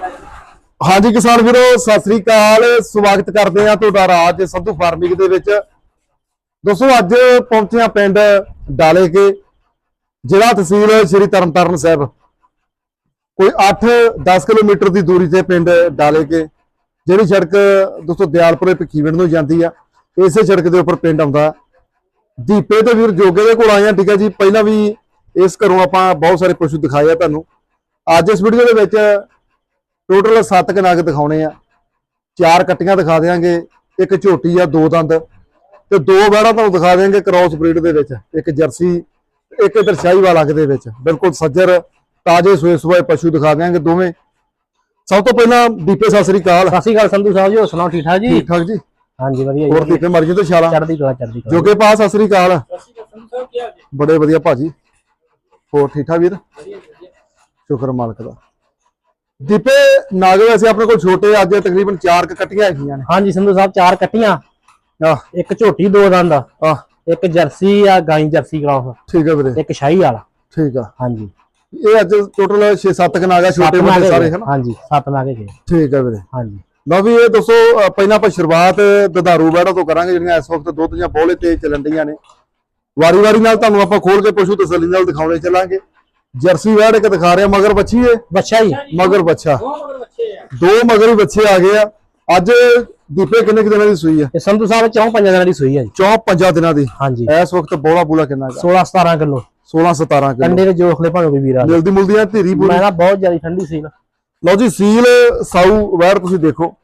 ਹਾਂਜੀ ਕਿਸਾਨ ਵੀਰੋ, ਸਤਿ ਸ੍ਰੀ ਅਕਾਲ। ਸਵਾਗਤ ਕਰਦੇ ਆ ਤੁਹਾਡਾ ਰਾਜ ਸੰਧੂ ਫਾਰਮਿੰਗ ਦੇ ਵਿੱਚ। ਦੋਸਤੋ, ਅੱਜ ਪਹੁੰਚੇ ਆ ਪਿੰਡ ਡਾਲੇ ਕੇ ਜ਼ਿਲ੍ਹਾ ਤਹਿਸੀਲ ਸ਼੍ਰੀ ਤਰਨਤਾਰਨ ਸਾਹਿਬ। ਕੋਈ 8-10 ਕਿਲੋਮੀਟਰ ਦੀ ਦੂਰੀ ਤੇ ਪਿੰਡ ਡਾਲੇ ਕੇ ਜਿਹੜੀ ਸੜਕ ਦੋਸਤੋ ਦਿਆਲਪੁਰੇ ਭਿੱਖੀਵਿੰਡ ਨੂੰ ਜਾਂਦੀ ਆ, ਇਸੇ ਸੜਕ ਦੇ ਉੱਪਰ ਪਿੰਡ ਆਉਂਦਾ। ਦੀਪੇ ਤੇ ਵੀਰ ਜੋਗੇ ਦੇ ਕੋਲ ਆਏ ਆ ਠੀਕ ਹੈ ਜੀ। ਪਹਿਲਾਂ ਵੀ ਇਸ ਘਰੋਂ ਆਪਾਂ ਬਹੁਤ ਸਾਰੇ ਪਸ਼ੂ ਦਿਖਾਏ ਆ ਤੁਹਾਨੂੰ। ਅੱਜ ਇਸ ਵੀਡੀਓ ਦੇ ਵਿੱਚ ਟੋਟਲ 7 ਕਨਾਗ ਦਿਖਾਉਣੇ ਆ। ਚਾਰ ਕੱਟੀਆਂ ਦਿਖਾ ਦੇਾਂਗੇ ਇੱਕ ਝੋਟੀ ਆ ਦੋ ਦੰਦ। ਤੇ ਦੋ ਵੈੜਾਂ ਤੁਹਾਨੂੰ ਦਿਖਾ ਦੇਾਂਗੇ ਕ੍ਰਾਸ ਬਰੀਡ ਦੇ ਵਿੱਚ ਇੱਕ ਜਰਸੀ ਇੱਕ ਇਧਰ ਸ਼ਾਹੀਵਾਲ ਅੱਗ ਦੇ ਵਿੱਚ। ਬਿਲਕੁਲ ਸੱਜਰ ਤਾਜੇ ਸੂਏ ਸੂਏ ਪਸ਼ੂ ਦਿਖਾ ਦੇਾਂਗੇ ਦੋਵੇਂ। ਸਭ ਤੋਂ ਪਹਿਲਾਂ ਦੀਪੇ ਸਤਿ ਸ੍ਰੀ ਅਕਾਲ। ਸਤਿ ਸ਼੍ਰੀ ਅਕਾਲ ਸੰਧੂ ਸਾਹਿਬ ਜੀ ਹੋਰ ਸੁਣਾਓ ਠੀਕ ਠਾਕ ਜੀ? ਠੀਕ ਠਾਕ ਜੀ। ਹਾਂਜੀ ਵਧੀਆ ਹੋਰ ਦੀਪੇ ਮਰਜ਼ੀ ਤੋਂ ਛਾਲਾ? ਚੜ੍ਹਦੀ ਕਲਾ ਚੜ੍ਹਦੀ ਕਲਾ। ਜੋਗੇ ਪਾਸ ਸਤਿ ਸ੍ਰੀ ਅਕਾਲ। ਬੜੇ ਵਧੀਆ ਭਾਜੀ ਹੋਰ ਠੀਕ ਠਾਕ ਵੀਰ? ਸ਼ੁਕਰ ਮਾਲਕ ਦਾ। ਦੀਪੇ ਨਾਗ ਵੈਸੇ ਆਪਣੇ ਕੋਲ ਛੋਟੇ ਅੱਜ ਤਕਰੀਬਨ 4 ਕੱਟੀਆਂ ਹੈਗੀਆਂ ਨੇ। ਹਾਂਜੀ ਸੰਧੂ ਸਾਹਿਬ ਚਾਰ ਕੱਟੀਆਂ। ਆਹ। ਇੱਕ ਝੋਟੀ ਦੋ ਦੰਦ ਆਹ। ਇੱਕ ਜਰਸੀ ਆ ਗਾਈ ਜਰਸੀ ਕਰਾਸ ਠੀਕ ਹੈ ਵੀਰੇ। ਇੱਕ ਸ਼ਾਹੀ ਵਾਲਾ। ਠੀਕ ਆ। ਹਾਂਜੀ। ਇਹ ਅੱਜ ਟੋਟਲ 6-7 ਕਨਾਗ ਆ ਛੋਟੇ ਨਾਗੇ ਸਾਰੇ। ਹਨ? ਹਾਂਜੀ ਸੱਤ ਨਾਗੇ ਗਏ ਠੀਕ ਹੈ ਵੀਰੇ। ਹਾਂਜੀ। ਲਓ ਵੀ ਇਹ ਦੱਸੋ ਅ, ਪਹਿਲਾਂ ਆਪਾਂ ਸ਼ੁਰੂਆਤ ਦਧਾਰੂ ਬੈੜਾ ਤੋਂ ਕਰਾਂਗੇ ਜਿਹੜੀਆਂ ਇਸ ਵਕਤ ਦੁੱਧ ਦੀਆਂ ਬੋਲੇ ਤੇ ਚੱਲਣ ਡੀਆਂ ਨੇ। ਵਾਰੀ-ਵਾਰੀ ਨਾਲ ਤੁਹਾਨੂੰ ਆਪਾਂ ਖੋਲ ਕੇ ਪਸ਼ੂ ਤਸੱਲੀ ਨਾਲ ਦਿਖਾਉਣੇ ਚੱਲਾਂਗੇ। ਜਰਸੀ ਵੈੜ ਇੱਕ ਦਿਖਾ ਰਿਹਾ ਮਗਰ ਬੱਚੀ ਏ ਬੱਚਾ ਜੀ ਮਗਰ ਬੱਚਾ। ਦੋ ਮਗਰ ਹੀ ਬੱਚੇ ਆ ਗਏ ਆ। ਅੱਜ ਦੀਪੇ ਕਿੰਨੇ ਕੁ ਦਿਨਾਂ ਦੀ ਸੂਈ ਆ? ਇਹ ਸੰਧੂ ਸਾਹਿਬ ਚੌਂ ਪੰਜਾਂ ਦਿਨਾਂ ਦੀ ਸੂਈ ਹੈ ਜੀ। ਚੌਂ ਪੰਜਾਂ ਦਿਨਾਂ ਦੀ। ਹਾਂਜੀ। ਇਸ ਵਕਤ ਬੋਲਾ ਬੂਲਾ ਕਿੰਨਾ ਹੈਗਾ? 16 17 ਕਿਲੋ। 16 17 ਕਿਲੋ। ਕੰਡੇ ਦੇ ਜੋਖਲੇ ਭਾਵੇਂ ਕੋਈ ਵੀਰਾ ਮਿਲਦੀ ਮੁਲਦੀ ਆ ਧੀਰੀ ਪੂਰੀ। ਮੈਂ ਨਾ ਬਹੁਤ ਜ਼ਿਆਦਾ ਠੰਡੀ ਸੀ ਨਾ। ਲਓ ਜੀ ਸੀਲ ਸਾਊ ਵੈਰ ਤੁਸੀਂ ਦੇਖੋ।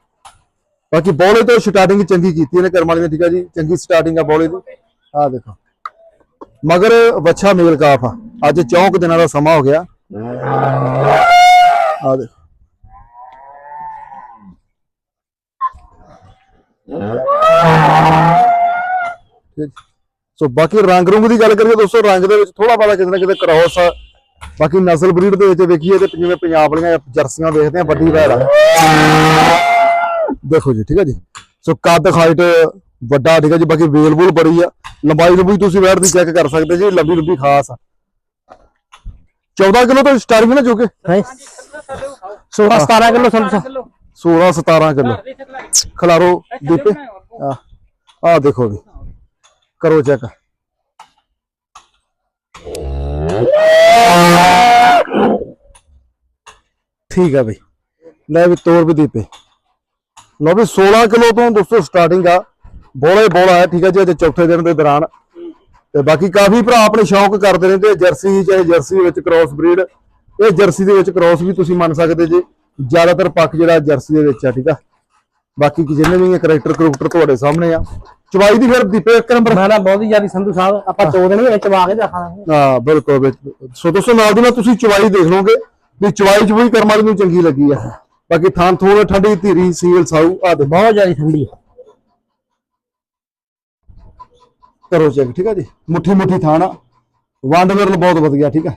ਬਾਕੀ ਬੋਲੇ ਤੋਂ ਸਟਾਰਟਿੰਗ ਚੰਗੀ ਕੀਤੀ ਇਹਨੇ ਕਰਮ ਵਾਲੀ ਨੇ ਠੀਕ ਆ ਜੀ? ਚੰਗੀ ਸਟਾਰਟਿੰਗ ਆ ਬੋਲੇ ਦੀ। ਆਹ ਦੇਖੋ। ਮਗਰ ਵੱਛਾ ਮੇਲ ਕਾਫ ਆ। ਅੱਜ ਚੌਂਕ ਦਿਨਾਂ ਦਾ ਸਮਾਂ ਹੋ ਗਿਆ। ਆਹ ਦੇਖੋ। ਸੋ ਬਾਕੀ ਰੰਗ ਰੁੰਗ ਦੀ ਗੱਲ ਕਰੀਏ ਦੋਸਤੋ, ਰੰਗ ਦੇ ਵਿੱਚ ਥੋੜਾ ਬਾਲਾ ਕਿਤੇ ਨਾ ਕਿਤੇ ਕ੍ਰਾਸ ਆ। ਬਾਕੀ ਨਸਲ ਬਰੀਡ ਦੇ ਵਿੱਚ ਵੇਖੀਏ ਤੇ ਜਿਵੇਂ ਪੰਜਾਬ ਵਾਲੀਆਂ ਜਰਸੀਆਂ ਦੇਖਦੇ ਆ ਵੱਡੀ ਵੈੜ ਆ। ਦੇਖੋ ਜੀ, ਠੀਕ ਹੈ ਜੀ। ਸੋ ਕੱਦ ਹਾਈਟ ਵੱਡਾ, ਠੀਕ ਹੈ ਜੀ। ਬਾਕੀ ਵੇਲ ਬੂਲ ਬੜੀ ਆ। ਲੰਬਾਈ ਲੰਬੀ ਤੁਸੀਂ ਵੈੜ ਦੀ ਚੈੱਕ ਕਰ ਸਕਦੇ ਜੀ, ਲੰਬੀ ਲੰਬੀ ਖਾਸ ਆ। 14 ਕਿਲੋ ਤੋਂ ਸਟਾਰਟਿੰਗ ਨਾ ਜੋ ਕਿ ਹੈ 16 17 ਕਿਲੋ ਸੰਧੂ ਸਾਹਿਬ 16 17 ਕਿਲੋ ਖਿਲਾਰੋ ਦੀਪੇ ਆ ਆ ਦੇਖੋ ਵੀ ਕਰੋ ਚੈੱਕ ਠੀਕ ਆ ਬਈ ਲੈ ਵੀ ਤੋੜ ਵੀ ਦੀਪੇ ਲਓ ਵੀ 16 ਕਿਲੋ ਤੋਂ ਦੋਸਤੋ ਸਟਾਰਟਿੰਗ ਆ ਬੋਲੇ ਬੋਲਾ ਹੈ ਠੀਕ ਹੈ ਜੀ ਅੱਜ ਚੌਥੇ ਦਿਨ ਦੇ ਦੌਰਾਨ ਤੇ ਬਾਕੀ ਕਾਫੀ ਭਰਾ ਆਪਣੇ ਸ਼ੌਂਕ ਕਰਦੇ ਰਹਿੰਦੇ ਆ ਜਰਸੀ ਚਾਹੇ ਜਰਸੀ ਵਿੱਚ ਕ੍ਰਾਸ ਬਰੀਡ ਇਹ ਜਰਸੀ ਦੇ ਵਿੱਚ ਕ੍ਰਾਸ ਵੀ ਤੁਸੀਂ ਮੰਨ ਸਕਦੇ ਜੀ। ਜ਼ਿਆਦਾਤਰ ਪੱਕ ਜਿਹੜਾ ਜਰਸੀ ਦੇ ਵਿੱਚ ਆ ਠੀਕ ਆ? ਬਾਕੀ ਕਿ ਜਿੰਨੇ ਵੀ ਕਰੈਕਟਰ ਕਰੂਕਟਰ ਤੁਹਾਡੇ ਸਾਹਮਣੇ ਆ। ਚਵਾਈ ਦੀ ਫਿਰ ਦੀਪੇ ਇੱਕ ਨੰਬਰ ਮੈਂ ਨਾ ਬਹੁਤ ਹੀ ਜ਼ਿਆਦਾ ਸੰਧੂ ਸਾਹਿਬ ਆਪਾਂ ਦੋ ਦਿਨ ਵਿੱਚ ਵਾ ਕੇ ਦੇਖਾਂਗੇ ਹਾਂ ਬਿਲਕੁਲ। ਸੋ ਦੋਸਤੋ ਨਾਲ ਦੀ ਨਾਲ ਤੁਸੀਂ ਚਵਾਈ ਦੇਖ ਲਓਗੇ ਵੀ ਚਵਾਈ ਚ ਵੀ ਕਰਮ ਵਾਲੀ ਨੂੰ ਚੰਗੀ ਲੱਗੀ ਆ। ਬਾਕੀ ਥਾਂ ਥੋੜਾ ਠੰਡੀ ਧੀਰੀ ਸੀਲ ਸਾਊ ਆ ਦੇ ਬਹੁਤ ਜ਼ਿਆਦਾ ਠੰਡੀ ਹੈ ਕਰੋ ਚੈੱਕ ਠੀਕ ਆ ਜੀ? ਮੁੱਠੀ ਮੁੱਠੀ ਥਾਣਾ ਵੰਡ ਵਿਰਲ ਬਹੁਤ ਵਧੀਆ ਠੀਕ ਆ?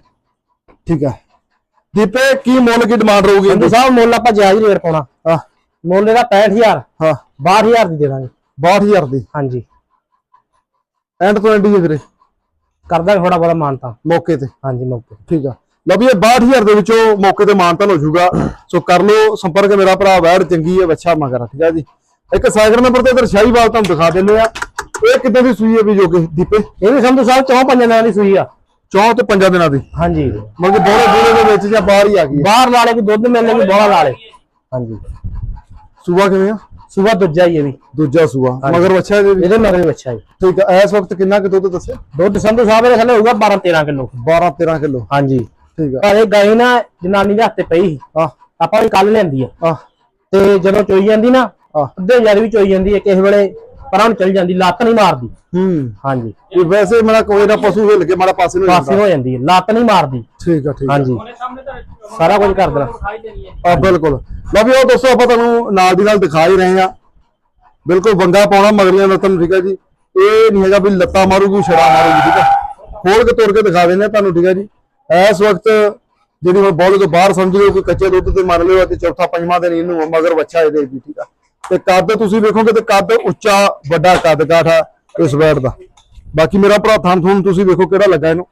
ਠੀਕ ਆ। ਦੀਪੇ ਕੀ ਮੁੱਲ ਕੀ ਡਿਮਾਂਡ ਰਹੂਗੀ? ਸੰਧੂ ਸਾਹਿਬ ਮੁੱਲ ਆਪਾਂ ਜਾਇਜ਼ ਰੇਟ ਪਾਉਣਾ। ਹਾਂ। ਮੁੱਲ ਇਹਦਾ 65000 ਹਾਂ। 62000 ਦੀ ਦੇ ਦਾਂਗੇ 62000 ਦੀ? ਹਾਂਜੀ। ਐਂਡ ਤੋਂ ਐਂਡ ਹੀ ਹੈ ਵੀਰੇ। ਕਰਦਾ ਥੋੜਾ ਬਹੁਤਾ ਮਾਨਤਾ। ਮੌਕੇ ਤੇ। ਹਾਂਜੀ ਮੌਕੇ ਠੀਕ ਆ। ਲਓ ਵੀ ਇਹ 62000 ਦੇ ਵਿੱਚੋਂ ਮੌਕੇ ਤੇ ਮਾਨਤਨ ਹੋ ਜਾਊਗਾ। ਸੋ ਕਰ ਲਓ ਸੰਪਰਕ ਮੇਰਾ ਭਰਾ ਵੈੜ ਚੰਗੀ ਹੈ ਬੱਚਾ ਮਗਰ ਠੀਕ ਆ ਜੀ। ਇੱਕ ਸਾਈਕਲ ਨੰਬਰ ਤੇ ਇਧਰ ਸ਼ਾਹੀਵਾਲ ਤੁਹਾਨੂੰ ਦਿਖਾ ਦਿੰਦੇ ਆ। ਇਹ ਕਿੱਦਾਂ ਦੀ ਸੂਈ ਹੈ ਵੀ ਜੋ ਕਿ ਦੀਪੇ? ਇਹ ਵੀ ਸੰਧੂ ਸਾਹਿਬ ਚੌਂ ਪੰਜਾਂ ਦਿਨਾਂ ਦੀ ਸੂਈ ਆ। ਚੌਂ ਤੇ ਪੰਜਾਂ ਦਿਨਾਂ ਦੀ? ਹਾਂਜੀ। ਮਤਲਬ ਬੋਲੇ ਬੋਲੇ ਦੇ ਵਿੱਚ ਜਾਂ ਬਾਹਰ ਹੀ ਆ ਗਈ। ਬਾਹਰ ਲਾਲੇ ਕਿ ਦੁੱਧ ਮਿਲਣੇ ਕਿ ਬੋਲਾ ਲਾਲੇ ਹਾਂਜੀ। ਸੂਆ ਕਿਵੇਂ ਆ? ਸੂਬਾ ਦੂਜਾ ਹੀ ਇਹ ਵੀ। ਦੂਜਾ ਸੂਆ। ਮਗਰ ਬੱਚਾ ਵੀ? ਇਹਦੇ ਮਗਰ ਬੱਚਾ ਹੀ। ਠੀਕ ਆ ਇਸ ਵਕਤ ਕਿੰਨਾ ਕੁ ਦੁੱਧ ਦੱਸਿਆ? ਦੁੱਧ ਸੰਧੂ ਸਾਹਿਬ ਦੇ ਥੱਲੇ ਹੋਊਗਾ 12 13 ਕਿਲੋ। 12 13 ਕਿਲੋ। ਹਾਂਜੀ। ਠੀਕ ਆ। ਪਰ ਇਹ ਗਾਈ ਨਾ ਜਨਾਨੀ ਦੇ ਹੱਥੇ ਪਈ ਸੀ। ਆ ਆਪਾਂ ਵੀ ਕੱਲ ਲੈਂਦੀ ਆ। ਆ ਤੇ ਜਦੋਂ ਚੋਈ ਜਾਂਦੀ ਨਾ ਅੱਧੇ ਜਦ ਵੀ ਚੋਈ ਜਾਂਦੀ ਹੈ ਕਿਸੇ ਵੇਲੇ ਪਰਾਂ ਨੂੰ ਚਲ ਜਾਂਦੀ ਲੱਤ ਨਹੀਂ ਮਾਰਦੀ। ਹੂੰ। ਹਾਂਜੀ। ਇਹ ਵੈਸੇ ਮੇਰਾ ਕੋਈ ਨਾ ਪਸ਼ੂ ਹਿੱਲ ਕੇ ਮਾੜਾ ਪਾਸੇ ਨੂੰ ਪਾਸੇ ਹੋ ਜਾਂਦੀ ਹੈ ਲੱਤ ਨਹੀਂ ਮਾਰਦੀ। ਠੀਕ ਆ ਠੀਕ ਆ। ਹਾਂਜੀ। ਸਾਰਾ ਕੁਝ ਕਰ ਦੇਣਾ। ਆ ਬਿਲਕੁਲ। ਲਓ ਵੀ ਉਹ ਦੋਸਤੋ ਆਪਾਂ ਤੁਹਾਨੂੰ ਨਾਲ ਦੀ ਨਾਲ ਦਿਖਾ ਹੀ ਰਹੇ ਆ ਬਿਲਕੁਲ ਵੰਗਾ ਪਾਉਣਾ ਮਗਰੀਆਂ ਲੱਤਾਂ ਠੀਕ ਹੈ ਜੀ। ਇਹ ਨਹੀਂ ਹੈਗਾ ਵੀ ਲੱਤਾਂ ਮਾਰੂਗੀ ਛੜਾ ਮਾਰੂਗੀ ਠੀਕ ਹੈ ਖੋਲ ਕੇ ਤੋੜ ਕੇ ਦਿਖਾ ਦਿੰਦੇ ਆ ਤੁਹਾਨੂੰ ਠੀਕ ਹੈ ਜੀ। ਇਸ ਵਕਤ ਜਿਹੜੀ ਹੁਣ ਬੋਲ ਤੋਂ ਬਾਹਰ ਸਮਝ ਲਿਓ ਕਿ ਕੱਚੇ ਦੁੱਧ ਤੇ ਮੰਨ ਲਿਓ ਤੇ ਚੌਥਾ ਪੰਜਵਾਂ ਦਿਨ ਇਹਨੂੰ ਮਗਰ ਬੱਚਾ ਇਹਦੇ ਵੀ ਠੀਕ ਆ। ਤੇ ਕੱਦ ਤੁਸੀਂ ਵੇਖੋਗੇ ਤੇ ਕੱਦ ਉੱਚਾ ਵੱਡਾ ਕੱਦ ਕਾਠਾ ਇਸ ਵੈਟ ਦਾ। ਬਾਕੀ ਮੇਰਾ ਭਰਾ ਥਾਨ ਥੂਨ ਤੁਸੀਂ ਵੇਖੋ ਕਿਹੜਾ ਲੱਗਾ ਇਹਨੂੰ।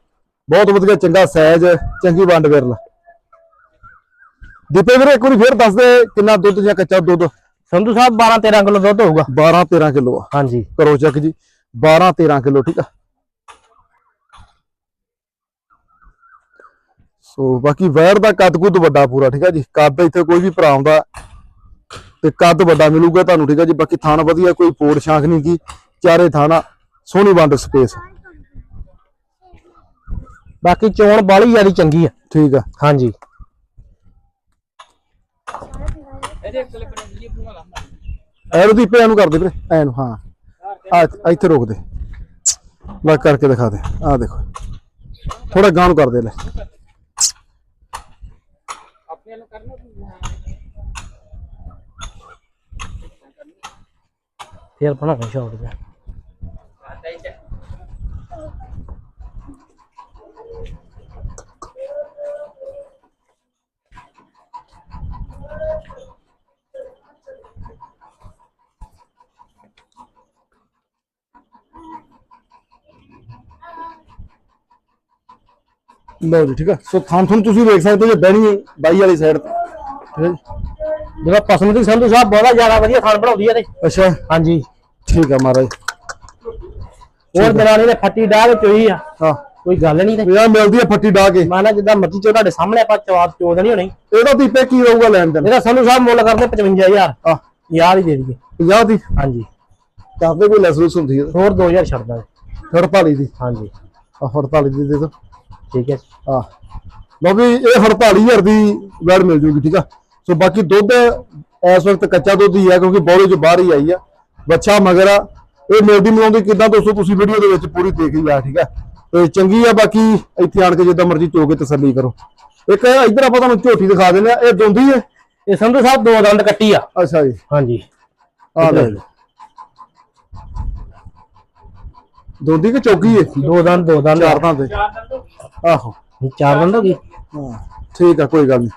ਬਹੁਤ ਵਧੀਆ ਚੰਗਾ ਸਾਈਜ਼ ਚੰਗੀ ਵੰਡ ਵਿਰਲਾ। ਦੀਪੇ ਵੀਰੇ ਇੱਕ ਵਾਰੀ ਫੇਰ ਦੱਸ ਦੇ ਕਿੰਨਾ ਦੁੱਧ ਜਾਂ ਕੱਚਾ ਦੁੱਧ? ਸੰਧੂ ਸਾਹਿਬ 12 13 ਕਿਲੋ ਦੁੱਧ ਹੋਊਗਾ। 12 13 ਕਿਲੋ ਆ। ਹਾਂਜੀ। ਕਰੋ ਚੈੱਕ ਜੀ। 12 13 ਕਿਲੋ ਠੀਕ ਆ। ਸੋ ਬਾਕੀ ਵੈਰ ਦਾ ਕੱਦ ਕੁੱਦ ਵੱਡਾ ਪੂਰਾ ਠੀਕ ਆ ਜੀ। ਕੱਦ ਇੱਥੇ ਕੋਈ ਵੀ ਭਰਾ ਆਉਂਦਾ ਤੇ ਕੱਦ ਵੱਡਾ ਮਿਲੂਗਾ ਤੁਹਾਨੂੰ ਠੀਕ ਆ ਜੀ? ਬਾਕੀ ਥਾਣ ਵਧੀਆ ਕੋਈ ਪੋੜ ਸ਼ਾਂਖ ਨਹੀਂ ਕੀ ਚਾਰੇ ਥਾਣਾ ਸੋਹਣੀ ਵੰਡ ਸਪੇਸ ਬਾਕੀ ਚੋਣ ਬਾਲੀ ਜਿਆਦੀ ਚੰਗੀ ਆ। ਠੀਕ ਆ। ਹਾਂਜੀ। ਐਰੋ ਦੀ ਪਿਆ ਨੂੰ ਕਰ ਦੇ ਵੀਰੇ ਐ ਨੂੰ ਹਾਂ। ਆ ਇੱਥੇ ਰੋਕ ਦੇ। ਲੱਗ ਕਰਕੇ ਦਿਖਾ ਦੇ। ਆ ਦੇਖੋ। ਥੋੜਾ ਗਾਂ ਨੂੰ ਕਰ ਦੇ ਲੈ। ਫੇਰ ਬਣਾਉਣਾ ਸ਼ੌਟ ਦਾ ਲਓ ਜੀ, ਠੀਕ ਆ। ਸੋ ਥਾਂ ਤੁਹਾਨੂੰ ਤੁਸੀਂ ਵੇਖ ਸਕਦੇ ਹੋ, ਜੇ ਬਹਿਣੀ ਬਾਈ ਵਾਲੀ ਸਾਈਡ ਤੇ। ਠੀਕ ਹੈ ਜੀ। ਜਿਹੜਾ ਪਸਮਤੀ ਸੰਧੂ ਸਾਹਿਬ ਬਹੁਤ ਜ਼ਿਆਦਾ ਵਧੀਆ ਖਾਣ ਬਣਾਉਂਦੀ ਆ ਤੇ। ਅੱਛਾ। ਹਾਂਜੀ। ਠੀਕ ਆ ਮਹਾਰਾਜ। ਹੋਰ ਦਰਾਣੀ ਨੇ ਫੱਟੀ ਡਾਹ ਕੇ ਚੋਈ ਆ। ਹਾਂ। ਕੋਈ ਗੱਲ ਨਹੀਂ ਤੇ। ਇਹ ਮਿਲਦੀ ਹੈ ਫੱਟੀ ਡਾ ਕੇ। ਮਾਨਾ ਜਿੱਦਾਂ ਮਰਜ਼ੀ ਚੋ ਤੁਹਾਡੇ ਸਾਹਮਣੇ ਆਪਾਂ ਚਵਾਰ ਚੋ ਦੇਣੀ ਹੋਣੀ। ਇਹਦਾ ਦੀਪੇ ਕੀ ਰਹੂਗਾ ਲੈਣ ਦੇਣ। ਇਹਦਾ ਸੰਧੂ ਸਾਹਿਬ ਮੁੱਲ ਕਰਦੇ 55000 ਆ ਯਾਦ ਹੀ ਦੇ ਦਈਏ। 50 ਦੀ? ਹਾਂਜੀ। ਕਰਦੇ ਕੋਈ ਲੈਸ ਹੁੰਦੀ ਹੈ ਹੋਰ 2000 ਛੱਡ ਦਾਂਗੇ। 48 ਦੀ। ਹਾਂਜੀ। ਆ 48 ਦੀ ਦੇ ਦੋ ਠੀਕ ਹੈ। ਆ ਲਓ ਵੀ ਇਹ 48000 ਦੀ ਵੈੜ ਮਿਲ ਜੂਗੀ ਠੀਕ ਆ? ਸੋ ਬਾਕੀ ਦੁੱਧ ਇਸ ਵਕਤ ਕੱਚਾ ਦੁੱਧ ਹੀ ਆ ਕਿਉਂਕਿ ਬੋਲੇ ਚ ਬਾਹਰ ਹੀ ਆਈ ਆ। ਬੱਚਾ ਮਗਰ ਆ। ਇਹ ਮਿਲਦੀ ਮਿਲਾਉਂਦੀ ਕਿਦਾਂ ਦੋਸਤੋ ਤੁਸੀਂ ਵੀਡੀਓ ਦੇ ਵਿੱਚ ਪੂਰੀ ਦੇਖ ਹੀ ਆ ਠੀਕ ਆ? ਤੇ ਚੰਗੀ ਆ ਬਾਕੀ ਇੱਥੇ ਆਣ ਕੇ ਜਿੱਦਾਂ ਮਰਜ਼ੀ ਚੋ ਕੇ ਤਸੱਲੀ ਕਰੋ। ਇੱਕ ਇੱਧਰ ਆਪਾਂ ਤੁਹਾਨੂੰ ਝੋਟੀ ਦਿਖਾ ਦਿੰਦੇ ਆ ਇਹ ਦੋਂਦੀ ਹੈ? ਇਹ ਸੰਧੂ ਸਾਹਿਬ ਦੋ ਦੰਦ ਕੱਟੀ ਆ। ਅੱਛਾ ਜੀ। ਹਾਂਜੀ। ਆ ਲੈ ਦੋਂਦੀ ਕਿ ਚੌਕੀ ਹੈ? ਦੋ ਦੰਦ ਦੋ ਦੰਦ ਚਾਰ ਤੇ ਆਹੋ। ਚਾਰ ਦੰਦ ਹੋ ਗਏ? ਹਾਂ। ਠੀਕ ਆ ਕੋਈ ਗੱਲ ਨਹੀਂ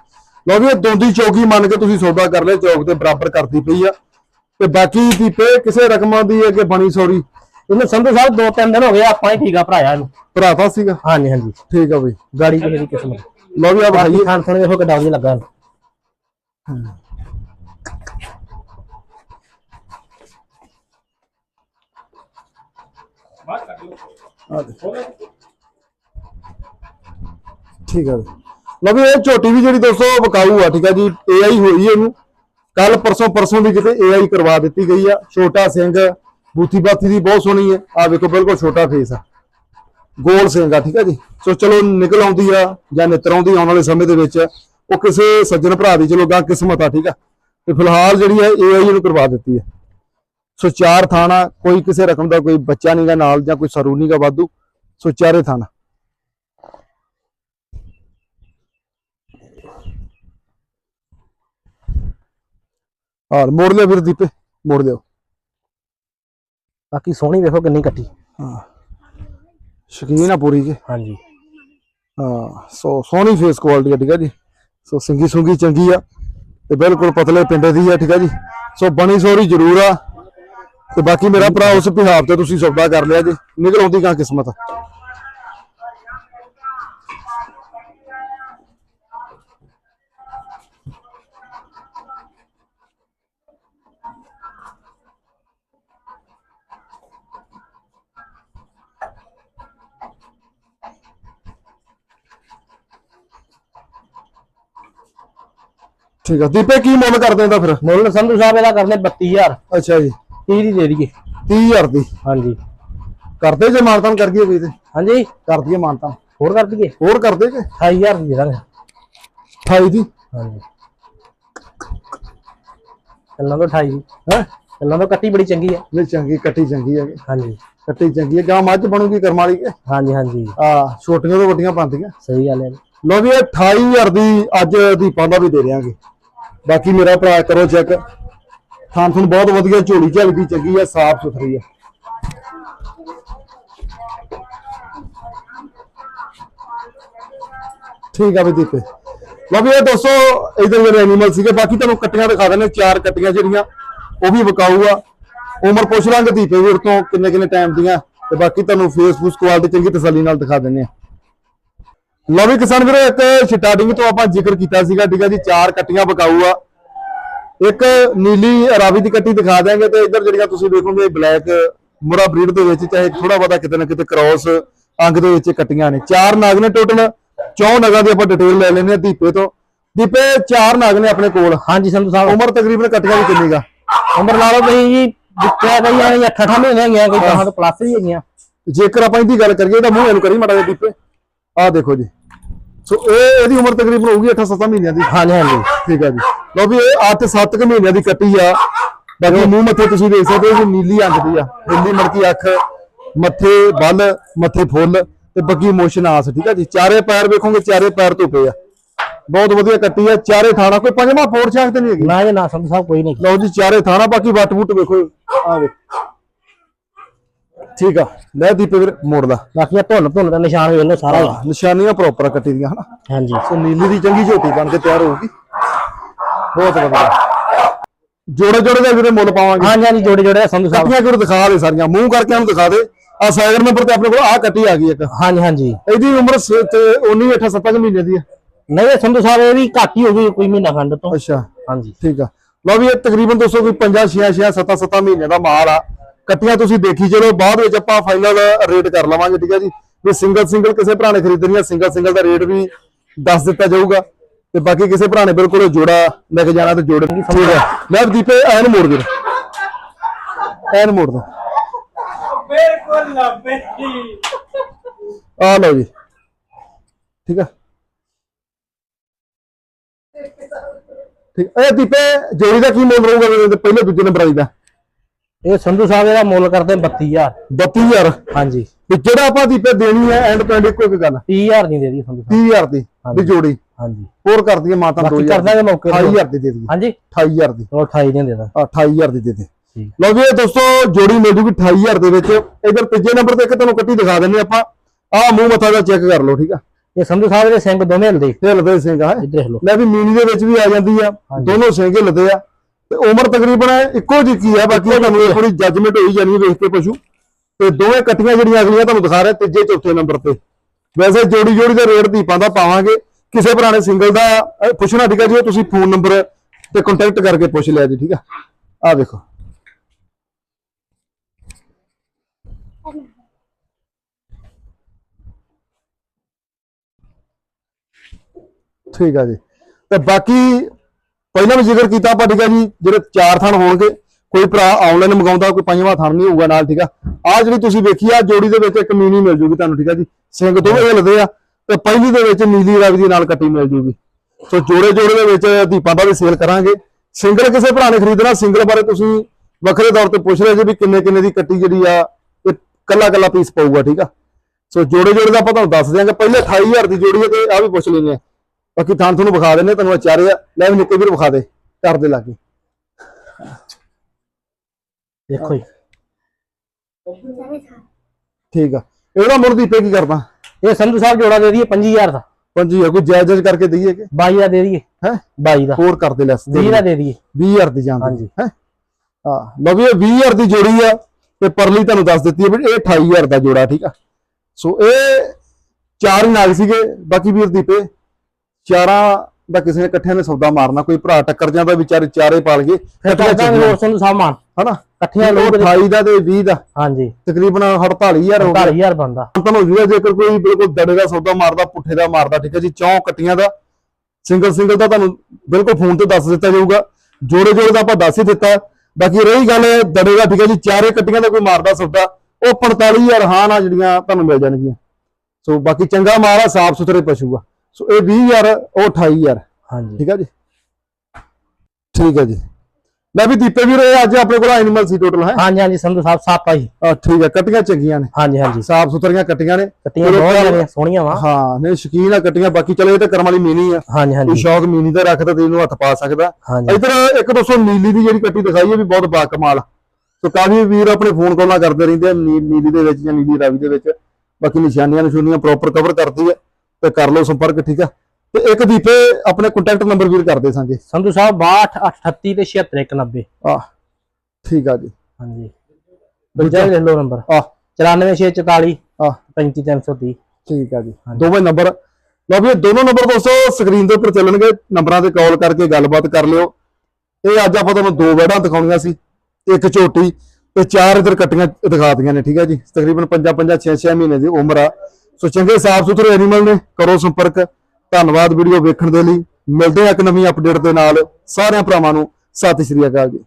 ਲਓ ਵੀ ਇਹ ਦੋਂਦੀ ਚੌਕੀ ਮੰਨ ਕੇ ਤੁਸੀਂ ਸੌਦਾ ਕਰ ਲਿਆ ਚੌਕ ਤੇ ਬਰਾਬਰ ਕਰਦੀ ਪਈ ਆ। ਤੇ ਬਾਕੀ ਦੀਪੇ ਕਿਸੇ ਰਕਮਾਂ ਦੀ ਅੱਗੇ ਬਣੀ ਸੌਰੀ। ਇਹਨੂੰ ਸੰਧੂ ਸਾਹਿਬ ਦੋ ਤਿੰਨ ਦਿਨ ਹੋ ਗਏ ਆਪਾਂ ਹੀ ਠੀਕਾ ਭਰਾਇਆ ਇਹਨੂੰ। ਭਰਾਤਾ ਸੀਗਾ? ਹਾਂਜੀ ਹਾਂਜੀ। ਠੀਕ ਆ ਬਈ। ਗਾੜੀ ਕਿਸੇ ਦੀ ਕਿਸਮਤ। ਲਓ ਵੀ ਆ ਬਾਕੀ ਭਾਈ ਖਾਣ ਥੋੜੇ ਦੇਖੋ ਕਿੱਡਾ ਵਧੀਆ ਲੱਗਾ। ਇਹਨੂੰ। ਆ ਦੇਖੋ। ਠੀਕ ਆ। ਲਓ ਵੀ ਇਹ ਝੋਟੀ ਵੀ ਜਿਹੜੀ ਦੋਸਤੋ ਬਕਾਊ ਆ, ਠੀਕ ਆ ਜੀ ਏਆਈ ਹੋਈ ਇਹਨੂੰ। ਕੱਲ ਪਰਸੋਂ ਪਰਸੋਂ ਦੀ ਕਿਤੇ ਏਆਈ ਕਰਵਾ ਦਿੱਤੀ ਗਈ ਆ। ਛੋਟਾ ਸਿੰਘ, ਬੂਥੀ ਬਾਥੀ ਦੀ ਬਹੁਤ ਸੋਹਣੀ ਹੈ ਆ ਵੇਖੋ, ਬਿਲਕੁਲ ਛੋਟਾ ਫੇਸ ਆ। ਗੋਲ ਸਿੰਘ ਆ, ਠੀਕ ਆ ਜੀ। ਸੋ ਚਲੋ ਨਿਕਲ ਆਉਂਦੀ ਆ ਜਾਂ ਨਿਤਰ ਆਉਂਦੀ ਆਉਣ ਵਾਲੇ ਸਮੇਂ ਦੇ ਵਿੱਚ, ਉਹ ਕਿਸੇ ਸੱਜਣ ਭਰਾ ਦੀ ਚਲੋ ਗਾਂ ਕਿਸਮਤ ਆ, ਠੀਕ ਆ। ਤੇ ਫਿਲਹਾਲ ਜਿਹੜੀ ਹੈ ਏਆਈ ਨੂੰ ਕਰਵਾ ਦਿੱਤੀ ਹੈ ਸੋ ਚਾਰ ਥਾਣਾ, ਕੋਈ ਕਿਸੇ ਰਕਮ ਦਾ ਕੋਈ ਬੱਚਾ ਨਹੀਂਗਾ ਨਾਲ ਜਾਂ ਕੋਈ ਸਰੂ ਨਹੀਂਗਾ ਵਾਧੂ, ਸੋ ਚਾਰੇ ਥਾਣਾ। ਹਾਂ ਮੋੜ ਲਿਆ ਵੀਰ ਦੀਪੇ ਮੋੜ ਲਿਓ। ਬਾਕੀ ਸੋਹਣੀ ਵੇਖੋ ਕਿੰਨੀ ਕੱਟੀ। ਹਾਂ। ਸ਼ਕੀਨ ਆ ਪੂਰੀ ਜੀ। ਹਾਂਜੀ। ਹਾਂ ਸੋ ਸੋਹਣੀ ਫੇਸ ਕੁਆਲਿਟੀ ਆ ਠੀਕ ਆ ਜੀ। ਸੋ ਸਿੰਗੀ ਸੁੰਗੀ ਚੰਗੀ ਆ ਤੇ ਬਿਲਕੁਲ ਪਤਲੇ ਪਿੰਡੇ ਦੀ ਆ ਠੀਕ ਆ ਜੀ। ਸੋ ਬਣੀ ਸੋਰੀ ਜ਼ਰੂਰ ਆ। ਤੇ ਬਾਕੀ ਮੇਰਾ ਭਰਾ ਉਸ ਪਿਹਾਬ ਤੇ ਤੁਸੀਂ ਸੌਦਾ ਕਰ ਲਿਆ ਜੀ। ਨਿਕਲ ਆਉਂਦੀ ਕਾਂ ਕਿਸਮਤ। ਠੀਕ ਆ। ਦੀਪੇ ਕੀ ਮੁੱਲ ਕਰ ਦਿੰਦਾ ਫਿਰ? ਮੁੱਲ ਸੰਧੂ ਸਾਹਿਬ ਇਹਦਾ ਕਰਨੇ 32000 ਅੱਛਾ ਜੀ। 30 ਦੀ ਦੇ ਦਈਏ। 30000 ਦੀ? ਹਾਂਜੀ। ਕਰਦੇ ਜੇ ਮਾਨਤਾਨ ਕਰ ਗਏ ਕੋਈ ਤੇ? ਹਾਂਜੀ। ਕਰ ਦਈਏ ਮਾਨਤਾਨ। ਹੋਰ ਕਰ ਦਈਏ। ਹੋਰ ਕਰਦੇ ਕਿ 28000 ਦੀ ਦੇ ਦਾਂਗੇ। 28 ਦੀ? ਹਾਂਜੀ। ਚੱਲਾਂ ਤੋਂ 28 ਦੀ। ਹੈ? ਚੱਲਾਂ ਤੋਂ ਕੱਟੀ ਬੜੀ ਚੰਗੀ ਆ। ਨਹੀਂ ਚੰਗੀ ਕੱਟੀ ਚੰਗੀ ਹੈ ਹਾਂਜੀ। ਕੱਟੀ ਚੰਗੀ ਹੈ ਗਾਂ ਮੱਝ ਬਣੂਗੀ ਕਰਮ ਵਾਲੀ ਕੇ? ਹਾਂਜੀ ਹਾਂਜੀ। ਆ ਛੋਟੀਆਂ ਤੋਂ ਵੱਡੀਆਂ ਪਾਉਂਦੀਆਂ। ਸਹੀ ਗੱਲ ਹੈ। ਲੋ ਵੀ ਇਹ 28000 ਦੀ ਅੱਜ ਦੀਪਾਂ ਦਾ ਵੀ ਦੇ ਦਿਆਂਗੇ। ਬਾਕੀ ਮੇਰਾ ਭਰਾ ਕਰੋ ਚੈੱਕ। ਥਾਂ ਤੁਹਾਨੂੰ ਬਹੁਤ ਵਧੀਆ ਝੋਲੀ ਝਲਦੀ ਚੰਗੀ ਆ, ਸਾਫ਼ ਸੁਥਰੀ ਆ। ਠੀਕ ਆ ਵੀ ਦੀਪੇ। ਲੋ ਵੀ ਇਹ ਦੋਸਤੋ, ਇਧਰ ਮੇਰੇ ਐਨੀਮਲ ਸੀਗੇ, ਬਾਕੀ ਤੁਹਾਨੂੰ ਕੱਟੀਆਂ ਦਿਖਾ ਦਿੰਦੇ ਚਾਰ ਕੱਟੀਆਂ ਜਿਹੜੀਆਂ, ਉਹ ਵੀ ਵਿਕਾਊ ਆ ਉਮਰ ਪੁੱਛ ਲਾਂਗੇ ਦੀਪੇ ਵੀਰ ਤੋਂ ਕਿੰਨੇ ਕਿੰਨੇ ਟਾਈਮ ਦੀਆਂ, ਤੇ ਬਾਕੀ ਤੁਹਾਨੂੰ ਫੇਸਬੁੱਕ ਕੁਆਲਿਟੀ ਚੰਗੀ ਤਸੱਲੀ ਨਾਲ ਦਿਖਾ ਦਿੰਦੇ ਆ ਲਓ ਵੀ ਕਿਸਾਨ ਵੀਰੋ ਇੱਕ ਸਟਾਰਟਿੰਗ ਤੋਂ ਆਪਾਂ ਜ਼ਿਕਰ ਕੀਤਾ ਸੀਗਾ ਠੀਕ ਹੈ ਜੀ ਚਾਰ ਕੱਟੀਆਂ ਬਕਾਊ ਆ। ਇੱਕ ਨੀਲੀ ਰਾਵੀ ਦੀ ਕੱਟੀ ਦਿਖਾ ਦਿਆਂਗੇ ਤੇ ਇੱਧਰ ਜਿਹੜੀਆਂ ਤੁਸੀਂ ਦੇਖੋਗੇ ਬਲੈਕ ਮੁਰਾ ਬਰੀਡ ਦੇ ਵਿੱਚ ਚਾਹੇ ਥੋੜਾ ਬਹੁਤਾ ਕਿਤੇ ਨਾ ਕਿਤੇ ਕ੍ਰਾਸ ਅੰਗ ਦੇ ਵਿੱਚ ਕੱਟੀਆਂ ਨੇ। ਚਾਰ ਨਾਗ ਨੇ ਟੋਟਲ ਚੌਂ ਨਗਾਂ ਦੀ ਆਪਾਂ ਡਿਟੇਲ ਲੈ ਲੈਂਦੇ ਆ ਦੀਪੇ ਤੋਂ। ਦੀਪੇ ਚਾਰ ਨਾਗ ਨੇ ਆਪਣੇ ਕੋਲ। ਹਾਂਜੀ ਸੰਧੂ ਸਾਹਿਬ। ਉਮਰ ਤਕਰੀਬਨ ਕੱਟੀਆਂ ਦੀ ਕਿੰਨੀ ਗਾ ਉਮਰ ਲਾ ਲਓ ਤੁਸੀਂ ਜੀ ਜਿੱਥੇ ਗਈਆਂ ਨੇ 8 8 ਮਹੀਨੇ ਹੈਗੀਆਂ ਕੋਈ 10 ਤੋਂ ਪਲੱਸ ਵੀ ਹੈਗੀਆਂ। ਜੇਕਰ ਆਪਾਂ ਇਹਦੀ ਗੱਲ ਕਰੀਏ ਤਾਂ ਮੂੰਹ ਇਹਨੂੰ ਕਰੀ ਮਾੜਾ ਜਿਹਾ ਦੀਪੇ। ਆਹ ਦੇਖੋ ਜੀ। ਸੋ ਇਹ ਇਹਦੀ ਉਮਰ ਤਕਰੀਬਨ ਹੋਊਗੀ 8-7 ਮਹੀਨਿਆਂ ਦੀ। ਹਾਂਜੀ ਹਾਂਜੀ। ਠੀਕ ਹੈ ਜੀ। ਲਓ ਵੀ ਇਹ 8-7 ਕੁ ਮਹੀਨਿਆਂ ਦੀ ਕੱਟੀ ਆ। ਬਾਕੀ ਮੂੰਹ ਮੱਥੇ ਤੁਸੀਂ ਦੇਖ ਸਕਦੇ ਹੋ ਕਿ ਨੀਲੀ ਅੰਗ ਦੀ ਆ। ਨੀਲੀ ਮੜਕੀ ਅੱਖ ਮੱਥੇ ਬੱਲ ਮੱਥੇ ਫੁੱਲ ਤੇ ਬੱਗੀ ਮੋਸ਼ਨ ਆਸ ਠੀਕ ਹੈ ਜੀ। ਚਾਰੇ ਪੈਰ ਵੇਖੋਗੇ ਚਾਰੇ ਪੈਰ ਧੋਪੇ ਆ। ਬਹੁਤ ਵਧੀਆ ਕੱਟੀ ਆ। ਚਾਰੇ ਥਾਣਾ ਕੋਈ ਪੰਜਵਾਂ ਫੋਰ ਸ਼ਾਖ ਤੇ ਨਹੀਂ ਹੈਗੀ? ਨਾ ਜੀ ਨਾ ਸੰਧੂ ਸਾਹਿਬ ਕੋਈ ਨਹੀਂ। ਲਓ ਜੀ ਚਾਰੇ ਥਾਣਾ ਬਾਕੀ ਵੱਟ ਵੁੱਟ ਵੇਖੋ। ਆ ਵੇ ਠੀਕ ਆ ਲੈ ਦੀਪੇ ਵੀਰ ਮੋੜ ਲਾ ਬਾਕੀ ਆ ਧੁੰਨ ਧੁੰਨ ਦਾ ਨਿਸ਼ਾਨ ਵੇਖ ਲਓ ਸਾਰਾ। ਹੀ। ਨਿਸ਼ਾਨੀਆਂ ਪ੍ਰੋਪਰ ਕੱਟੀ ਦੀਆਂ ਹਨਾ? ਹਾਂਜੀ। ਸੋ ਨੀਲੀ ਦੀ ਚੰਗੀ ਝੋਟੀ ਬਣ ਕੇ ਤਿਆਰ ਹੋਊਗੀ। ਬਹੁਤ ਵਧੀਆ। ਜੋੜੇ ਜੋੜੇ ਦਾ ਵੀਰੇ ਮੁੱਲ ਪਾਵਾਂਗੇ। ਹਾਂਜੀ ਹਾਂਜੀ ਜੋੜੇ ਜੋੜੇ ਆ ਸੰਧੂ ਸਾਹਿਬ। ਕੱਟੀਆਂ ਕਿਉਂ ਦਿਖਾ ਦੇ ਸਾਰੀਆਂ? ਮੂੰਹ ਕਰਕੇ ਉਹਨੂੰ ਦਿਖਾ ਦੇ। ਆ ਸਾਈਡ ਨੰਬਰ ਤੇ ਆਪਣੇ ਕੋਲ ਆ ਕੱਟੀ ਆ ਗਈ ਇੱਕ। ਹਾਂਜੀ ਹਾਂਜੀ। ਇਹਦੀ ਉਮਰ 19 8 7 ਮਹੀਨੇ ਦੀ ਆ। ਨਹੀਂ ਇਹ ਸੰਧੂ ਸਾਹਿਬ ਇਹ ਵੀ ਘੱਟ ਹੀ ਹੋ ਗਈ ਕੋਈ ਮਹੀਨਾ ਖੰਡ ਤੋਂ। ਅੱਛਾ। ਹਾਂਜੀ। ਠੀਕ ਆ। ਲਓ ਵੀ ਇਹ ਤਕਰੀਬਨ 200 ਕੋਈ 5 6 6 7 7 ਮਹੀਨੇ ਦਾ ਮਾਲ ਆ। ਕੱਟੀਆਂ ਤੁਸੀਂ ਦੇਖੀ ਚਲੋ ਬਾਅਦ ਵਿੱਚ ਆਪਾਂ ਫਾਈਨਲ ਰੇਟ ਕਰ ਲਵਾਂਗੇ ਠੀਕ ਹੈ ਜੀ? ਵੀ ਸਿੰਗਲ ਸਿੰਗਲ ਕਿਸੇ ਭਰਾ ਨੇ ਖਰੀਦਣੀ ਆ ਸਿੰਗਲ ਸਿੰਗਲ ਦਾ ਰੇਟ ਵੀ ਦੱਸ ਦਿੱਤਾ ਜਾਊਗਾ। ਤੇ ਬਾਕੀ ਕਿਸੇ ਭਰਾ ਨੇ ਬਿਲਕੁਲ ਜੋੜਾ ਲੈ ਕੇ ਜਾਣਾ ਤੇ ਜੋੜੇ ਠੀਕ ਹੈ। ਲੈ ਦੀਪੇ ਐਨ ਮੋੜ ਵੀਰ। ਐਨ ਮੋੜ ਦੋ। ਬਿਲਕੁਲ ਨਾ ਬੇਟੀ ਆ ਲਓ ਜੀ। ਠੀਕ ਆ ਠੀਕ ਇਹ ਦੀਪੇ ਜੋੜੀ ਦਾ ਕੀ ਮੁੱਲ ਰਹੂਗਾ? ਪਹਿਲੇ ਦੂਜੇ ਨੰਬਰ ਆਈ ਦਾ। ਇਹ ਸੰਧੂ ਸਾਹਿਬ ਇਹਦਾ ਮੁੱਲ ਕਰਦੇ 32000 32000 ਹਾਂਜੀ। ਵੀ ਜਿਹੜਾ ਆਪਾਂ ਦੀਪੇ ਦੇਣੀ ਹੈ ਐਂਡ ਪੈਂਡ ਇੱਕੋ ਇੱਕ ਗੱਲ। 30000 ਦੀ ਦੇ ਦੀ ਸੰਧੂ ਸਾਹਿਬ। 30000 ਦੀ ਵੀ ਜੋੜੀ। ਹਾਂਜੀ। ਹੋਰ ਕਰ ਦਈਏ ਮਾਤਾ ਬਾਕੀ 2000 ਕਰ ਦਾਂਗੇ ਮੌਕੇ ਤੇ। 28000 ਦੀ ਦੇ ਦਈਏ। ਹਾਂਜੀ। 28000 ਦੀ। ਉਹ 28 ਦੀਆਂ ਦੇ ਦਾਂ ਆ 28000 ਦੀ ਦੇ ਦੇ। ਲਓ ਜੀ ਦੋਸਤੋ ਜੋੜੀ ਮਿਲ ਜੂਗੀ 28000 ਦੇ ਵਿੱਚ। ਇਧਰ ਤੀਜੇ ਨੰਬਰ ਤੇ ਇੱਕ ਤੁਹਾਨੂੰ ਕੱਟੀ ਦਿਖਾ ਦਿੰਨੇ ਆਪਾਂ। ਆਹ ਮੂੰਹ ਮੱਥਾ ਦਾ ਚੈੱਕ ਕਰ ਲਓ ਠੀਕ ਆ? ਇਹ ਸੰਧੂ ਸਾਹਿਬ ਦੇ ਸਿੰਘ ਦੋਵੇਂ ਹਿਲਦੇ। ਹਿਲਦੇ ਸਿੰਘ ਆ ਇੱਧਰ ਦੇਖ ਲਓ ਲੈ ਵੀ ਮੀਨੀ ਦੇ ਵਿੱਚ ਵੀ ਆ ਜਾਂਦੀ ਆ। ਦੋਨੋਂ ਸਿੰਘ ਹਿਲਦੇ ਆ। ਤੇ ਉਮਰ ਤਕਰੀਬਨ ਇੱਕੋ ਜਿਹੀ ਕੀ ਆ ਬਾਕੀ ਤੁਹਾਨੂੰ ਥੋੜੀ ਜੱਜਮੈਂਟ ਹੋਈ ਜਾਣੀ ਹੈ ਵੇਖ ਕੇ ਪਸ਼ੂ। ਤੇ ਦੋਵੇਂ ਕੱਟੀਆਂ ਜਿਹੜੀਆਂ ਅਗਲੀਆਂ ਤੁਹਾਨੂੰ ਦਿਖਾ ਰਿਹਾ ਤੀਜੇ ਚੌਥੇ ਨੰਬਰ ਤੇ। ਵੈਸੇ ਜੋੜੀ ਜੋੜੀ ਦਾ ਰੇਟ ਦੀਪਾਂ ਦਾ ਪਾਵਾਂਗੇ। ਕਿਸੇ ਪੁਰਾਣੇ ਸਿੰਗਲ ਦਾ ਪੁੱਛਣਾ ਠੀਕ ਆ ਜੀ ਤੁਸੀਂ ਫੋਨ ਨੰਬਰ ਤੇ ਕੰਟੈਕਟ ਕਰਕੇ ਪੁੱਛ ਲਿਆ ਜੀ ਠੀਕ ਆ? ਆ ਦੇਖੋ ਠੀਕ ਆ ਜੀ। ਤੇ ਬਾਕੀ ਪਹਿਲਾਂ ਵੀ ਜ਼ਿਕਰ ਕੀਤਾ ਆਪਾਂ, ਠੀਕ ਆ ਜੀ, ਜਿਹੜੇ ਚਾਰ ਥਣ ਹੋਣਗੇ, ਕੋਈ ਭਰਾ ਆਨਲਾਈਨ ਮੰਗਾਉਂਦਾ, ਕੋਈ ਪੰਜਵਾਂ ਥਣ ਨਹੀਂ ਹੋਊਗਾ ਨਾਲ, ਠੀਕ ਆ। ਆ ਜਿਹੜੀ ਤੁਸੀਂ ਵੇਖੀ ਆ ਜੋੜੀ ਦੇ ਵਿੱਚ ਇੱਕ ਮੀਨੀ ਮਿਲ ਜੂਗੀ ਤੁਹਾਨੂੰ, ਠੀਕ ਆ ਜੀ। ਸਿੰਘ ਦੋਵੇਂ ਹਿੱਲਦੇ ਆ, ਤੇ ਪਹਿਲੀ ਦੇ ਵਿੱਚ ਨੀਲੀ ਰਵੀ ਦੀ ਨਾਲ ਕੱਟੀ ਮਿਲ ਜੂਗੀ। ਸੋ ਜੋੜੇ ਜੋੜੇ ਦੇ ਵਿੱਚ ਦੀਪਾਂ ਦਾ ਵੀ ਸੇਲ ਕਰਾਂਗੇ। ਸਿੰਗਲ ਕਿਸੇ ਭਰਾ ਨੇ ਖਰੀਦਣਾ, ਸਿੰਗਲ ਬਾਰੇ ਤੁਸੀਂ ਵੱਖਰੇ ਤੌਰ ਤੇ ਪੁੱਛ ਰਹੇ ਜੇ ਵੀ ਕਿੰਨੇ ਕਿੰਨੇ ਦੀ ਕੱਟੀ ਜਿਹੜੀ ਆ, ਇਹ ਕੱਲਾ ਕੱਲਾ ਪੀਸ ਪਊਗਾ, ਠੀਕ ਆ। ਸੋ ਜੋੜੇ ਜੋੜੇ ਦਾ ਆਪਾਂ ਤੁਹਾਨੂੰ ਦੱਸ ਦਿਆਂਗੇ। ਪਹਿਲੇ 28000 ਦੀ ਜੋੜੀ ਹੈ ਤੇ ਆ ਵੀ ਪੁੱਛ ਲੈਂਦੇ ਆ। ਬਾਕੀ ਥਾਂ ਤੁਹਾਨੂੰ ਵਿਖਾ ਦਿੰਨੇ ਤੁਹਾਨੂੰ ਇਹ ਚਾਰੇ ਆ ਲੈ ਵੀ ਨਿੱਕੇ ਵੀਰ ਵਿਖਾ ਦੇ ਕਰ ਦੇ ਲਾਗੇ। ਦੇਖੋ ਜੀ। ਠੀਕ ਆ। ਇਹਦਾ ਮੁੱਲ ਦੀਪੇ ਕੀ ਕਰਦਾ? ਇਹ ਸੰਧੂ ਸਾਹਿਬ ਜੋੜਾ ਦੇ ਦਈਏ 25000 ਦਾ। ਪੰਜੀ ਆ ਕੋਈ ਜਾਇਜ਼ ਜਾਇਜ਼ ਕਰਕੇ ਦਈਏ ਕਿ? 22 ਦਾ ਦੇ ਦਈਏ। ਹੈ? 22 ਦਾ। ਹੋਰ ਕਰ ਦੇ ਲੈਸ 20 ਦਾ ਦੇ ਦਈਏ। 20000 ਦੀ ਜਾਂਦੀ ਹਾਂਜੀ। ਹੈ? ਹਾਂ ਲਓ ਵੀ ਇਹ 20000 ਦੀ ਜੋੜੀ ਆ ਤੇ ਪਰਲੀ ਤੁਹਾਨੂੰ ਦੱਸ ਦਿੱਤੀ ਹੈ ਵੀ ਇਹ 28000 ਦਾ ਜੋੜਾ ਠੀਕ ਆ। ਸੋ ਇਹ ਚਾਰ ਨਾਗ ਸੀਗੇ ਬਾਕੀ ਵੀਰ ਦੀਪੇ ਚਾਰਾਂ ਦਾ ਕਿਸੇ ਨੇ ਇਕੱਠਿਆਂ ਨੇ ਸੌਦਾ ਮਾਰਨਾ ਕੋਈ ਭਰਾ ਟੱਕਰ ਜਾਂਦਾ ਵਿਚਾਰੇ ਚਾਰੇ ਪਾਲ ਗਏ ਫਿਰ ਹੋਰ ਹਨਾ? ਇਕੱਠੀਆਂ ਲੋਕ 28 ਦਾ ਤੇ 20 ਦਾ। ਹਾਂਜੀ। ਤਕਰੀਬਨ 48000 ਹੋ ਗਿਆ 40000 ਬੰਦਾ। ਤੁਹਾਨੂੰ ਹੋ ਜੂਗਾ ਜੇਕਰ ਕੋਈ ਬਿਲਕੁਲ ਦੜੇ ਦਾ ਸੌਦਾ ਮਾਰਦਾ ਪੁੱਠੇ ਦਾ ਮਾਰਦਾ ਠੀਕ ਹੈ ਜੀ ਚੌਂ ਕੱਟੀਆਂ ਦਾ ਸਿੰਗਲ ਸਿੰਗਲ ਦਾ ਤੁਹਾਨੂੰ ਬਿਲਕੁਲ ਫੋਨ ਤੇ ਦੱਸ ਦਿੱਤਾ ਜਾਊਗਾ। ਜੋੜੇ ਜੋੜੇ ਦਾ ਆਪਾਂ ਦੱਸ ਹੀ ਦਿੱਤਾ। ਬਾਕੀ ਰਹੀ ਗੱਲ ਦੜੇ ਦਾ ਠੀਕ ਹੈ ਜੀ ਚਾਰੇ ਕੱਟੀਆਂ ਦਾ ਕੋਈ ਮਾਰਦਾ ਸੌਦਾ ਉਹ 45000 ਹਾਂ ਨਾ ਜਿਹੜੀਆਂ ਤੁਹਾਨੂੰ ਮਿਲ ਜਾਣਗੀਆਂ। ਸੋ ਬਾਕੀ ਚੰਗਾ ਮਾਲ ਆ ਸਾਫ਼ ਸੁਥਰੇ ਪਸ਼ੂ ਆ। ਸੋ ਇਹ 20000 ਉਹ 28000 ਹਾਂਜੀ। ਠੀਕ ਹੈ ਜੀ? ਠੀਕ ਹੈ ਜੀ। ਲੈ ਵੀ ਦੀਪੇ ਵੀਰ ਇਹ ਅੱਜ ਆਪਣੇ ਕੋਲ ਐਨੀਮਲ ਸੀ ਟੋਟਲ ਹੈ? ਹਾਂਜੀ ਹਾਂਜੀ ਸੰਧੂ ਸਾਹਿਬ ਸੱਤ ਆ ਜੀ। ਆ ਠੀਕ ਹੈ ਕੱਟੀਆਂ ਚੰਗੀਆਂ ਨੇ। ਹਾਂਜੀ ਹਾਂਜੀ। ਸਾਫ਼ ਸੁਥਰੀਆਂ ਕੱਟੀਆਂ ਨੇ। ਕੱਟੀਆਂ ਬਹੁਤ ਸੋਹਣੀਆਂ ਵਾ। ਹਾਂ ਨਹੀਂ ਸ਼ਕੀਨ ਆ ਕੱਟੀਆਂ ਬਾਕੀ ਚਲੋ ਇਹ ਤਾਂ ਕਰਮ ਵਾਲੀ ਮੀਨੀ ਆ। ਹਾਂਜੀ ਕੋਈ ਹਾਂਜੀ ਸ਼ੌਕ ਮੀਨੀ ਦਾ ਰੱਖਦਾ ਤੇ ਇਹਨੂੰ ਹੱਥ ਪਾ ਸਕਦਾ। ਇਧਰ ਇੱਕ ਦੋਸਤੋ ਨੀਲੀ ਦੀ ਜਿਹੜੀ ਕੱਟੀ ਦਿਖਾਈ ਹੈ ਵੀ ਬਹੁਤ ਬਾ ਕਮਾਲ। ਸੋ ਕਾਫੀ ਵੀਰ ਆਪਣੇ ਫੋਨ ਕਾਲਾਂ ਕਰਦੇ ਰਹਿੰਦੇ ਆ ਨੀਲੀ ਦੇ ਵਿੱਚ ਜਾਂ ਨੀਲੀ ਰਾਵੀ ਦੇ ਵਿੱਚ। ਬਾਕੀ ਨਿਸ਼ਾਨੀਆਂ ਨਿਸ਼ਾਨੀਆਂ ਪ੍ਰੋਪਰ ਕਵਰ ਕਰਦੀ ਹੈ ਤੇ ਕਰ ਲਓ ਸੰਪਰਕ ਠੀਕ ਆ? ਤੇ ਇੱਕ ਦੀਪੇ ਆਪਣੇ ਕੰਟੈਕਟ ਨੰਬਰ ਵੀਰ ਕਰਦੇ ਸਾਂਗੇ। ਸੰਧੂ ਸਾਹਿਬ 62 838 ਤੇ 76190 ਆ ਠੀਕ ਆ ਜੀ। ਹਾਂਜੀ। ਦੂਜਾ ਲੈ ਲਓ ਨੰਬਰ ਆ। 94644 ਆ। 35330 ਠੀਕ ਆ ਜੀ। ਦੋਵੇਂ ਨੰਬਰ ਲਓ ਵੀ ਦੋਨੋਂ ਨੰਬਰ ਦੋਸਤੋ ਸਕਰੀਨ ਦੇ ਉੱਪਰ ਚੱਲਣਗੇ। ਨੰਬਰਾਂ ਤੇ ਕਾਲ ਕਰਕੇ ਗੱਲਬਾਤ ਕਰ ਲਿਓ। ਇਹ ਅੱਜ ਆਪਾਂ ਤੁਹਾਨੂੰ ਦੋ ਵੜਾਂ ਦਿਖਾਉਣੀਆਂ ਸੀ। ਇੱਕ ਝੋਟੀ ਤੇ ਚਾਰ ਇਧਰ ਕੱਟੀਆਂ ਦਿਖਾਤੀਆਂ ਨੇ ਠੀਕ ਹੈ ਜੀ। ਤਕਰੀਬਨ 5 5 6 6 ਮਹੀਨੇ ਦੀ ਉਮਰ ਆ। ਸੋ ਚੰਗੇ ਸਾਫ਼ ਸੁਥਰੇ ਐਨੀਮਲ ਨੇ, ਕਰੋ ਸੰਪਰਕ। ਧੰਨਵਾਦ ਵੀਡੀਓ ਵੇਖਣ ਦੇ ਲਈ। ਮਿਲਦੇ ਹਾਂ ਇੱਕ ਨਵੀਂ ਅਪਡੇਟ ਦੇ ਨਾਲ। ਸਾਰਿਆਂ ਭਰਾਵਾਂ ਨੂੰ ਸਤਿ ਸ਼੍ਰੀ ਅਕਾਲ ਜੀ।